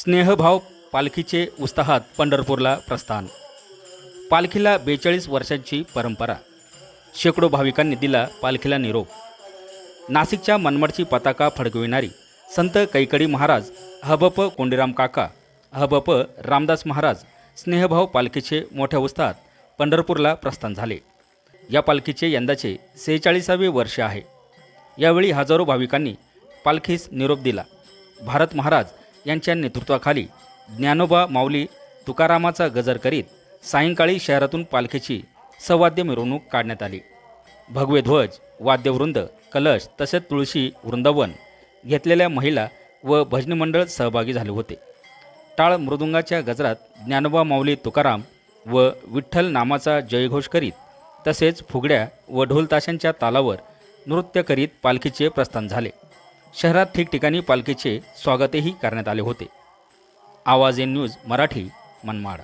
स्नेहभाव पालखीचे उत्साहात पंढरपूरला प्रस्थान. पालखीला बेचाळीस वर्षांची परंपरा. शेकडो भाविकांनी दिला पालखीला निरोप. नाशिकच्या मनमाडची पताका फडकविणारी संत कैकडी महाराज हबप कोंडीराम काका हबप रामदास महाराज स्नेहभाव पालखीचे मोठ्या उत्साहात पंढरपूरला प्रस्थान झाले. या पालखीचे यंदाचे सेहेचाळीसावे वर्ष आहे. यावेळी हजारो भाविकांनी पालखीस निरोप दिला. भारत महाराज यांच्या नेतृत्वाखाली ज्ञानोबा माऊली तुकारामाचा गजर करीत सायंकाळी शहरातून पालखीची सवाद्य मिरवणूक काढण्यात आली. भगवे ध्वज वाद्यवृंद कलश तसेच तुळशी वृंदावन घेतलेल्या महिला व भजनी मंडळ सहभागी झाले होते. टाळ मृदुंगाच्या गजरात ज्ञानोबा माऊली तुकाराम व विठ्ठल नामाचा जयघोष करीत तसेच फुगड्या व ढोलताशांच्या तालावर नृत्य करीत पालखीचे प्रस्थान झाले. शहरात ठिकठिकाणी पालखीचे स्वागतही करण्यात आले होते. आवाज एन न्यूज मराठी मनमाड.